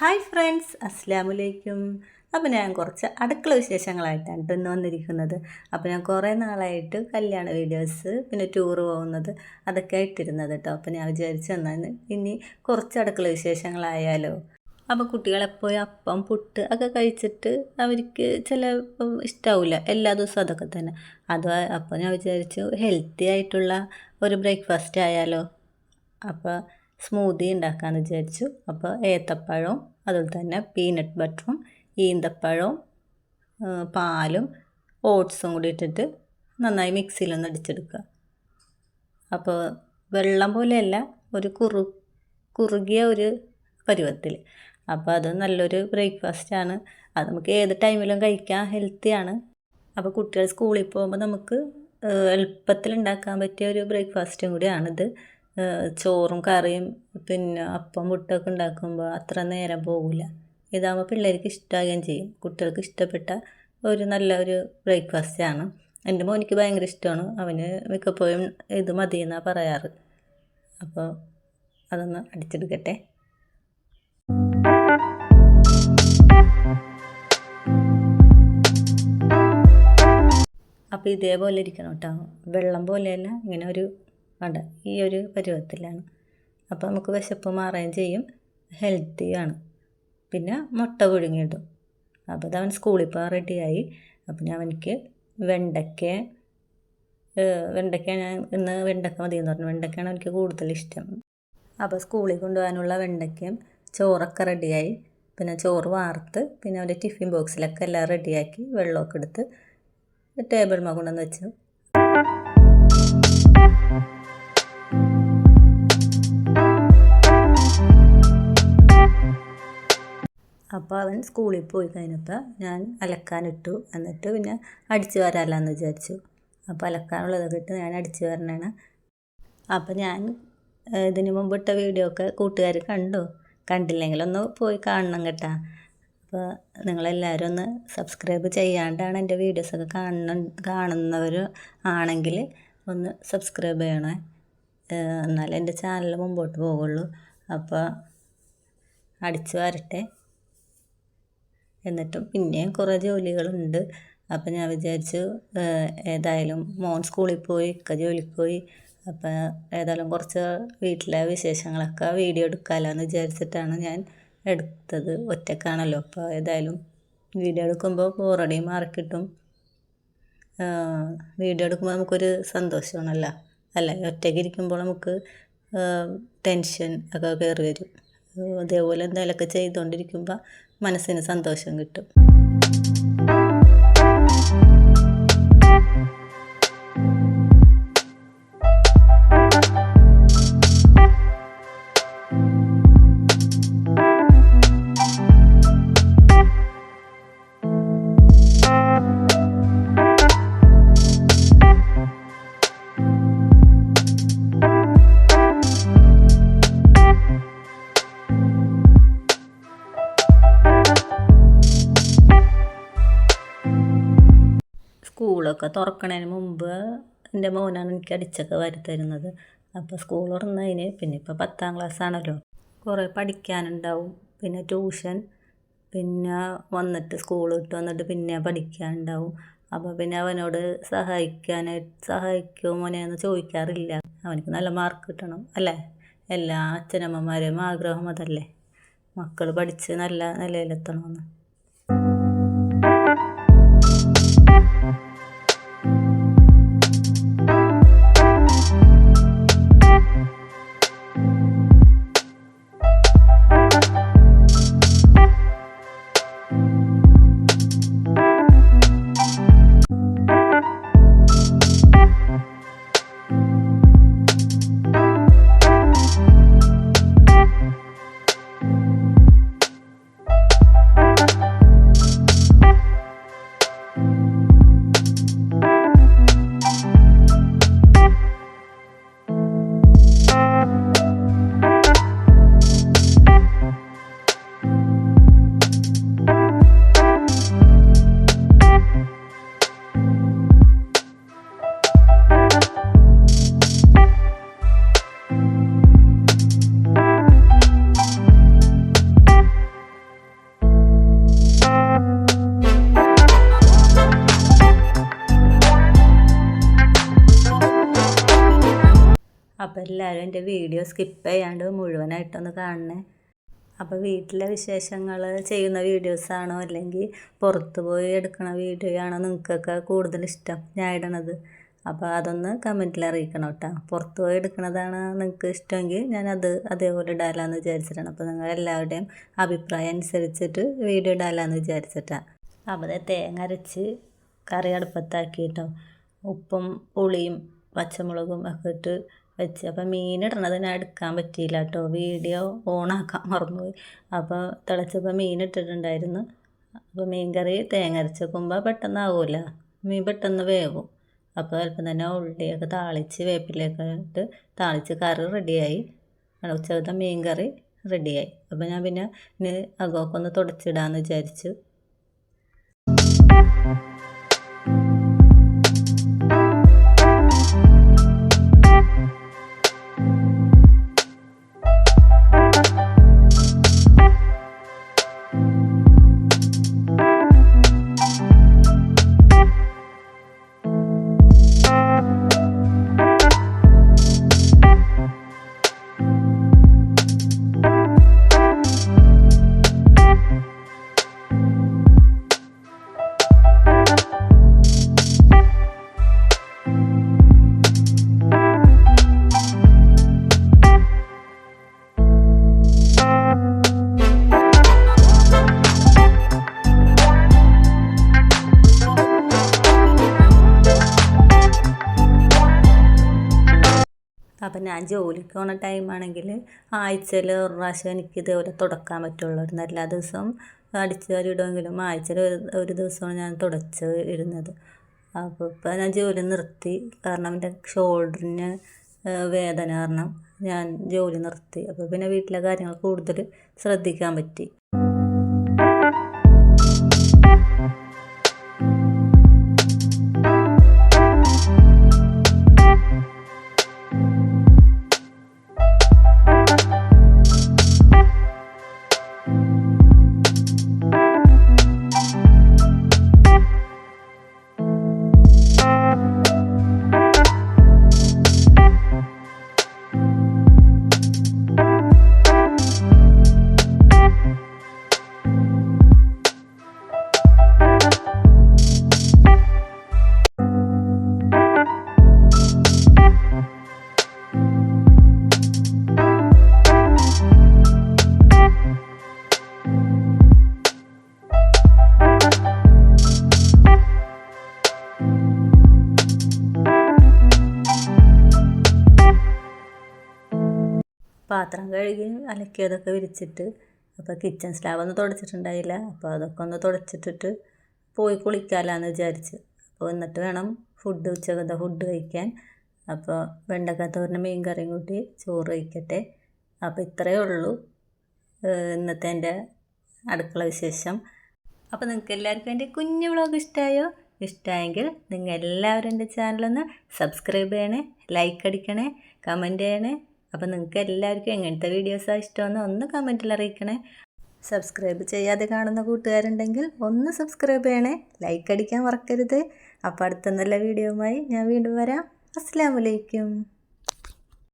Hi friends അസ്സാം വലൈക്കും അപ്പോൾ ഞാൻ കുറച്ച് അടുക്കള വിശേഷങ്ങളായിട്ടാണ് ട്ടോ ഇന്ന് വന്നിരിക്കുന്നത്. അപ്പോൾ ഞാൻ കുറേ നാളായിട്ട് കല്യാണ വീഡിയോസ് പിന്നെ ടൂർ പോകുന്നത് അതൊക്കെ ഇട്ടിരുന്നത് കേട്ടോ അപ്പോൾ ഞാൻ വിചാരിച്ചു എന്നാൽ ഇനി കുറച്ച് അടുക്കള വിശേഷങ്ങളായാലോ. അപ്പോൾ കുട്ടികളെപ്പോഴും അപ്പം പുട്ട് ഒക്കെ കഴിച്ചിട്ട് അവർക്ക് ചില ഇഷ്ടാവില്ല എല്ലാ ദിവസവും അതൊക്കെ തന്നെ. അത് അപ്പോൾ ഞാൻ വിചാരിച്ചു ഹെൽത്തി ആയിട്ടുള്ള ഒരു ബ്രേക്ക്ഫാസ്റ്റ് ആയാലോ. അപ്പോൾ സ്മൂതി ഉണ്ടാക്കാമെന്ന് വിചാരിച്ചു. അപ്പോൾ ഏത്തപ്പഴവും അതുപോലെ തന്നെ പീനട്ട് ബട്ടറും ഈന്തപ്പഴവും പാലും ഓട്സും കൂടി ഇട്ടിട്ട് നന്നായി മിക്സിയിലൊന്ന് അടിച്ചെടുക്കുക. അപ്പോൾ വെള്ളം പോലെയല്ല ഒരു കുറു കുറുകിയ ഒരു പരുവത്തിൽ. അപ്പോൾ അത് നല്ലൊരു ബ്രേക്ക്ഫാസ്റ്റാണ് അത് നമുക്ക് ഏത് ടൈമിലും കഴിക്കാം ഹെൽത്തിയാണ് അപ്പോൾ കുട്ടികൾ സ്കൂളിൽ പോകുമ്പോൾ നമുക്ക് എളുപ്പത്തിൽ ഉണ്ടാക്കാൻ പറ്റിയ ഒരു ബ്രേക്ക്ഫാസ്റ്റും കൂടിയാണിത്. ചോറും കറിയും പിന്നെ അപ്പം പുട്ടൊക്കെ ഉണ്ടാക്കുമ്പോൾ അത്ര നേരം പോകില്ല ഇതാകുമ്പോൾ പിള്ളേർക്ക് ഇഷ്ടമാകുകയും ചെയ്യും. കുട്ടികൾക്ക് ഇഷ്ടപ്പെട്ട ഒരു നല്ല ഒരു ബ്രേക്ക്ഫാസ്റ്റാണ് എന്റെ മോനിക്ക് ഭയങ്കര ഇഷ്ടമാണ്. അവന് മിക്കപ്പോഴും ഇത് മതി എന്നാണ് പറയാറ്. അപ്പോൾ അതൊന്ന് അടിച്ചെടുക്കട്ടെ. അപ്പോൾ ഇതേപോലെ ഇരിക്കണം കേട്ടോ. വെള്ളം പോലെയല്ല ഇങ്ങനെ ഒരു വേണ്ട ഈ ഒരു പരുവത്തിലാണ്. അപ്പോൾ നമുക്ക് വിശപ്പ് മാറുകയും ചെയ്യും. ഹെൽത്തിയാണ് പിന്നെ മുട്ട പുഴുങ്ങിയിടും. അപ്പോൾ അതവൻ സ്കൂളിൽ പോകാൻ റെഡിയായി അപ്പം ഞാൻ അവനിക്ക് വെണ്ടയ്ക്ക വെണ്ടയ്ക്ക ഞാൻ ഇന്ന് വെണ്ടയ്ക്ക മതി എന്ന് പറഞ്ഞു. വെണ്ടയ്ക്കയാണ് എനിക്ക് കൂടുതൽ ഇഷ്ടം. അപ്പോൾ സ്കൂളിൽ കൊണ്ടുപോകാനുള്ള വെണ്ടയ്ക്കയും ചോറൊക്കെ റെഡിയായി പിന്നെ ചോറ് വാർത്ത് പിന്നെ അവന്റെ ടിഫിൻ ബോക്സിലൊക്കെ എല്ലാം റെഡിയാക്കി വെള്ളമൊക്കെ എടുത്ത് ടേബിൾ മാ കൊണ്ടുവന്ന് വെച്ചു. അപ്പോൾ അവൻ സ്കൂളിൽ പോയി കഴിഞ്ഞപ്പോൾ ഞാൻ അലക്കാനിട്ടു എന്നിട്ട് പിന്നെ അടിച്ചു വരാമല്ലാന്ന് വിചാരിച്ചു. അപ്പോൾ അലക്കാനുള്ളതൊക്കെ ഇട്ട് ഞാൻ അടിച്ചു വരണേണ്. അപ്പോൾ ഞാൻ ഇതിനു മുമ്പ് ഇട്ട വീഡിയോ ഒക്കെ കൂട്ടുകാർ കണ്ടു. കണ്ടില്ലെങ്കിൽ ഒന്ന് പോയി കാണണം കേട്ടാ. അപ്പോൾ നിങ്ങളെല്ലാവരും ഒന്ന് സബ്സ്ക്രൈബ് ചെയ്യാണ്ടാണ് എന്റെ വീഡിയോസൊക്കെ കാണുന്ന കാണുന്നവർ ആണെങ്കിൽ ഒന്ന് സബ്സ്ക്രൈബ് ചെയ്യണേ. എന്നാലേ എന്റെ ചാനൽ മുമ്പോട്ട് പോകുള്ളൂ അപ്പോൾ അടിച്ചു വരട്ടെ. എന്നിട്ടും പിന്നെയും കുറേ ജോലികളുണ്ട്. അപ്പം ഞാൻ വിചാരിച്ചു ഏതായാലും മോൻ സ്കൂളിൽ പോയി ഇക്ക ജോലിക്ക് പോയി അപ്പം ഏതായാലും കുറച്ച് വീട്ടിലെ വിശേഷങ്ങളൊക്കെ വീഡിയോ എടുക്കാമല്ലോ എന്ന് വിചാരിച്ചിട്ടാണ് ഞാൻ എടുത്തത്. ഒറ്റക്കാണല്ലോ. അപ്പോൾ ഏതായാലും വീഡിയോ എടുക്കുമ്പോൾ ബോറടി മാറിക്കിട്ടും. വീഡിയോ എടുക്കുമ്പോൾ നമുക്കൊരു സന്തോഷമാണല്ലോ. അല്ല? ഒറ്റയ്ക്ക് ഇരിക്കുമ്പോൾ നമുക്ക് ടെൻഷൻ ഒക്കെ കയറി വരും. അതേപോലെ എന്തെങ്കിലുമൊക്കെ ചെയ്തുകൊണ്ടിരിക്കുമ്പോൾ മനസ്സിന് സന്തോഷം കിട്ടും. സ്കൂളൊക്കെ തുറക്കണതിന് മുമ്പ് എന്റെ മോനാണ് എനിക്ക് അടിച്ചൊക്കെ വരുത്തരുന്നത് അപ്പോൾ സ്കൂൾ തുറന്നതിന് പിന്നെ ഇപ്പോൾ പത്താം ക്ലാസ് ആണല്ലോ. കുറേ പഠിക്കാനുണ്ടാവും. പിന്നെ ട്യൂഷൻ പിന്നെ വന്നിട്ട് സ്കൂൾ വിട്ട് വന്നിട്ട് പിന്നെ പഠിക്കാനുണ്ടാവും. അപ്പോൾ പിന്നെ അവനോട് സഹായിക്കാനായിട്ട് സഹായിക്കുമോ മോനെ എന്ന് ചോദിക്കാറില്ല. അവനക്ക് നല്ല മാർക്ക് കിട്ടണം അല്ലേ? എല്ലാ അച്ഛനമ്മമാരെയും ആഗ്രഹം അതല്ലേ? മക്കൾ പഠിച്ച് നല്ല നിലയിലെത്തണമെന്ന് എല്ലാവരും എന്റെ വീഡിയോ സ്കിപ്പ് ചെയ്യാണ്ട് മുഴുവനായിട്ടൊന്ന് കാണണേ. അപ്പോൾ വീട്ടിലെ വിശേഷങ്ങൾ ചെയ്യുന്ന വീഡിയോസാണോ അല്ലെങ്കിൽ പുറത്ത് പോയി എടുക്കുന്ന വീഡിയോ ആണോ നിങ്ങൾക്കൊക്കെ കൂടുതൽ ഇഷ്ടം? ഞാൻ ഇടണത്. അപ്പോൾ അതൊന്ന് കമന്റിൽ അറിയിക്കണം കേട്ടോ. പുറത്ത് പോയി എടുക്കുന്നതാണ് നിങ്ങൾക്ക് ഇഷ്ടമെങ്കിൽ ഞാനത് അതേപോലെ ഇടാലാന്ന് വിചാരിച്ചിട്ടാണ്. അപ്പോൾ നിങ്ങൾ എല്ലാവരുടെയും അഭിപ്രായം അനുസരിച്ചിട്ട് വീഡിയോ ഇടാലാന്ന് വിചാരിച്ചിട്ടാണ് അപ്പോൾ തേങ്ങ അരച്ച് കറി അടുപ്പത്താക്കിയിട്ടോ. ഉപ്പും പുളിയും പച്ചമുളകും ഒക്കെ ഇട്ട് വെച്ച്. അപ്പോൾ മീൻ ഇടണത് ഞാൻ എടുക്കാൻ പറ്റിയില്ല കേട്ടോ. വീഡിയോ ഓണാക്കാൻ മറന്നുപോയി. അപ്പോൾ തിളച്ചപ്പോൾ മീൻ ഇട്ടിട്ടുണ്ടായിരുന്നു. അപ്പോൾ മീൻ കറി തേങ്ങ അരച്ച് വെക്കുമ്പോൾ പെട്ടെന്നാവില്ല മീൻ പെട്ടെന്ന് വേവും. അപ്പോൾ അല്പം തന്നെ ഉള്ളിയൊക്കെ താളിച്ച് വേപ്പിലൊക്കെ ഇട്ട് താളിച്ച് കറി റെഡിയായി. ഉച്ചകത്തെ മീൻ കറി റെഡിയായി. അപ്പോൾ ഞാൻ പിന്നെ അകമൊക്കെ തുടച്ചിടാമെന്ന് വിചാരിച്ചു. ഞാൻ ജോലിക്ക് പോകുന്ന ടൈമാണെങ്കിൽ ആഴ്ചയിൽ ഒരു പ്രാവശ്യം എനിക്ക് ഇതേപോലെ തുടക്കാൻ പറ്റുള്ളൂ. എല്ലാ ദിവസവും അടിച്ച് വാരി ഇടുമെങ്കിലും ആഴ്ചയിൽ ഒരു ഒരു ദിവസമാണ് ഞാൻ തുടച്ച് ഇരുന്നത് അപ്പോൾ ഇപ്പോൾ ഞാൻ ജോലി നിർത്തി. കാരണം എന്റെ ഷോൾഡറിന് വേദന കാരണം ഞാൻ ജോലി നിർത്തി. അപ്പോൾ പിന്നെ വീട്ടിലെ കാര്യങ്ങൾ കൂടുതൽ ശ്രദ്ധിക്കാൻ പറ്റി. പാത്രം കഴുകി അലക്കിയതൊക്കെ വിരിച്ചിട്ട് അപ്പോൾ കിച്ചൺ സ്ലാബ് ഒന്നും തുടച്ചിട്ടുണ്ടായില്ല. അപ്പോൾ അതൊക്കെ ഒന്ന് തുടച്ചിട്ടിട്ട് പോയി കുളിക്കാമല്ലാന്ന് വിചാരിച്ച്. അപ്പോൾ എന്നിട്ട് വേണം ഫുഡ് ഉച്ചകത്തെ ഫുഡ് കഴിക്കാൻ. അപ്പോൾ വെണ്ടക്കാത്തോറിന് മീൻ കറിയും കൂട്ടി ചോറ് കഴിക്കട്ടെ. അപ്പോൾ ഇത്രയേ ഉള്ളൂ ഇന്നത്തെ എന്റെ അടുക്കള വിശേഷം. അപ്പോൾ നിങ്ങൾക്ക് എല്ലാവർക്കും എന്റെ കുഞ്ഞു വ്ളോഗ് ഇഷ്ടമായോ ഇഷ്ടമായെങ്കിൽ നിങ്ങൾ എല്ലാവരും എന്റെ ചാനലൊന്ന് സബ്സ്ക്രൈബ് ചെയ്യണേ ലൈക്ക് അടിക്കണേ കമന്റ് ചെയ്യണേ. അപ്പോൾ നിങ്ങൾക്ക് എല്ലാവർക്കും എങ്ങനത്തെ വീഡിയോസാണ് ഇഷ്ടമെന്ന് ഒന്ന് കമന്റിൽ അറിയിക്കണേ. സബ്സ്ക്രൈബ് ചെയ്യാതെ കാണുന്ന കൂട്ടുകാരുണ്ടെങ്കിൽ ഒന്ന് സബ്സ്ക്രൈബ് ചെയ്യണേ. ലൈക്ക് അടിക്കാൻ മറക്കരുത്. അപ്പോൾ അടുത്ത നല്ല വീഡിയോയുമായി ഞാൻ വീണ്ടും വരാം. അസ്സാം വലൈക്കും